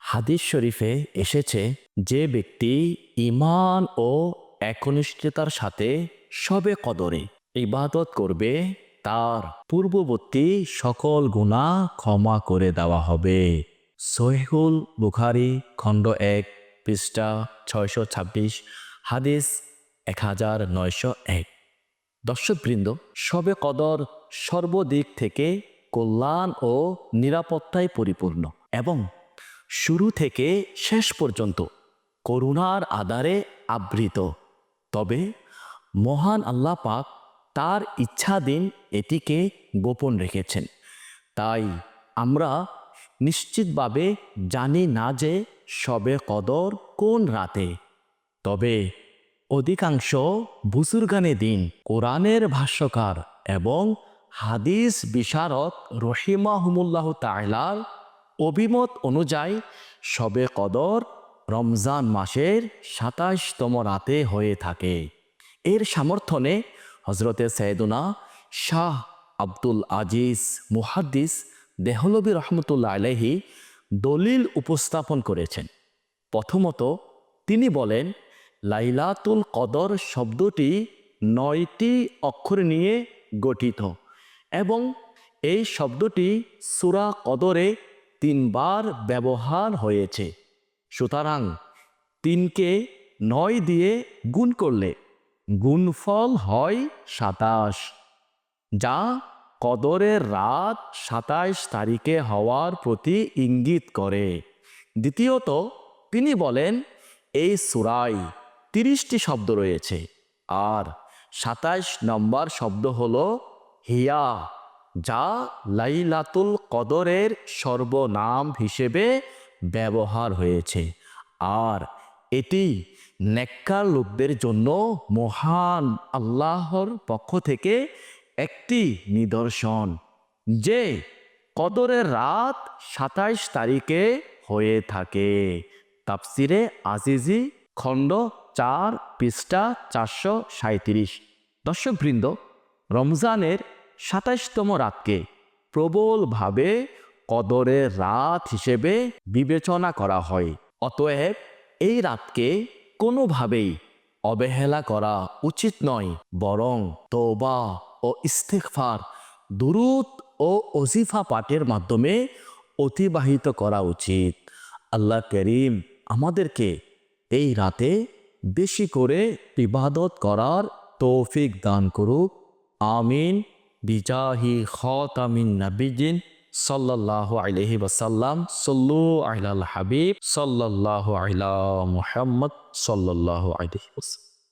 হাদিস শরীফে এসেছে, যে ব্যক্তি ইমান ও একনিষ্ঠতার সাথে সবে কদরে ইবাদত করবে, তার পূর্ববর্তী সকল গুণা ক্ষমা করে দেওয়া হবে। সহিহুল বুখারি, খণ্ড এক, পৃষ্ঠা ছয়শো ছাব্বিশ, হাদিস এক হাজার নয়শো এক। দর্শকবৃন্দ, সবে কদর সর্বদিক থেকে কল্যাণ ও নিরাপত্তায় পরিপূর্ণ এবং শুরু থেকে শেষ পর্যন্ত করুণার আধারে আবৃত। তবে মহান আল্লাহ পাক তার ইচ্ছাধীন এটিকে গোপন রেখেছেন। তাই আমরা নিশ্চিতভাবে জানি না যে সবে কদর কোন রাতে। তবে অধিকাংশ বুসুরগানে দিন কোরআনের ভাষ্যকার এবং হাদিস বিশারদ রহিমাহুমুল্লাহ তাইলার অভিমত অনুযায়ী সবে কদর রমজান মাসের সাতাশতম রাতে হয়ে থাকে। এর সমর্থনে হজরতে সৈয়দুনা শাহ আব্দুল আজিজ মুহাদ্দিস দেহলবি রহমতুল্লাহ আলহি দলিল উপস্থাপন করেছেন। প্রথমত তিনি বলেন লাইলাতুল কদর শব্দটি নয়টি অক্ষর নিয়ে গঠিত এবং এই শব্দটি সুরা কদরে তিনবার ব্যবহার হয়েছে। সুতরাং তিনকে নয় দিয়ে গুণ করলে গুণফল হয় সাতাশ, যা কদরের রাত সাতাশ তারিখে হওয়ার প্রতি ইঙ্গিত করে। দ্বিতীয়ত তিনি বলেন, এই সুরাই তিরিশটি শব্দ রয়েছে। আর সাতাইশ নম্বর শব্দ হল হিয়া, যা লাইলাতুল কদরের সর্বনাম হিসেবে ব্যবহার হয়েছে। আর এটি নেককার লোকদের জন্য মহান আল্লাহর পক্ষ থেকে একটি নিদর্শন, যে কদরের রাত সাতাইশ তারিখে হয়ে থাকে। তাফসিরে আজিজি খণ্ড চার পৃষ্ঠা চারশো সাঁত্রিশ দর্শকবৃন্দ, রমজানের সাতাইশতম রাতকে প্রবলভাবে কদরের রাত হিসেবে বিবেচনা করা হয়। অতএব এই রাতকে কোনোভাবেই অবহেলা করা উচিত নয়, বরং তৌবা ও ইস্তেকফার দুরুদ ও অজিফা পাঠের মাধ্যমে অতিবাহিত করা উচিত। আল্লাহ করিম আমাদেরকে এই রাতে বেশি করে ইবাদত করার তৌফিক দান করুক। আমিন। বিজাহি খতামিন নাবিজিন সাল্লাল্লাহু আলহি ওয়াসাল্লাম। সল্লু আলাল হাবিব সাল্লাল্লাহু আলা মুহাম্মদ সাল্লাল্লাহু আলহি ওয়াসাল্লাম।